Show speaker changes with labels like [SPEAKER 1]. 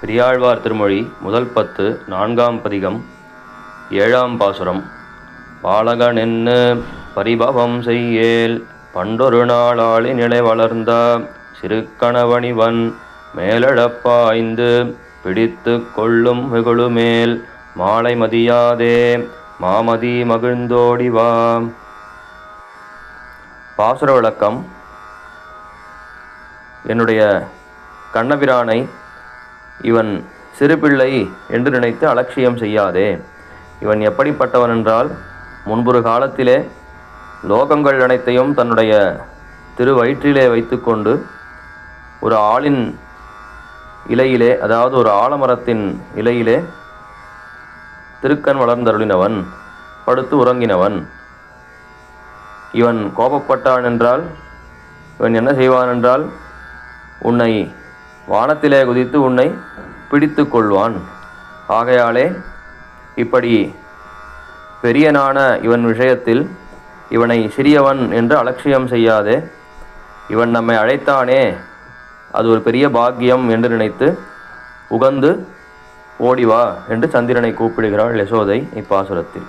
[SPEAKER 1] பெரியாழ்வார் திருமொழி முதல் பத்து நான்காம் பதிகம் ஏழாம் பாசுரம். பாலகனென்னு பரிபவம் செய்யேல் பண்டொரு நாளாளி நிலை வளர்ந்த சிறுக்கணவனிவன் மேலழப்பாய்ந்து பிடித்து கொள்ளும் வெகுளுமேல் மாலை மதியாதே மாமதி மகிழ்ந்தோடி வா. பாசுர விளக்கம். என்னுடைய கண்ணபிரானை இவன் சிறுபிள்ளை என்று நினைத்து அலட்சியம் செய்யாதே. இவன் எப்படிப்பட்டவன் என்றால் முன்பொரு காலத்திலே லோகங்கள் அனைத்தையும் தன்னுடைய திரு வயிற்றிலே வைத்துக்கொண்டு ஒரு ஆளின் இலையிலே அதாவது ஒரு ஆலமரத்தின் இலையிலே திருக்கண் வளர்ந்தருளினவன் படுத்து உறங்கினவன். இவன் கோபப்பட்டான் என்றால் இவன் என்ன செய்வான் என்றால் உன்னை வானத்திலே குதித்து உன்னை பிடித்து கொள்வான் ஆகையாலே இப்படி பெரியனான இவன் விஷயத்தில் இவனை சிறியவன் என்று அலட்சியம் செய்யாதே. இவன் நம்மை அழைத்தானே. அது ஒரு பெரிய பாக்கியம் என்று நினைத்து உகந்து ஓடி வா என்று சந்திரனை கூப்பிடுகிறாள் யசோதை இப்பாசுரத்தில்.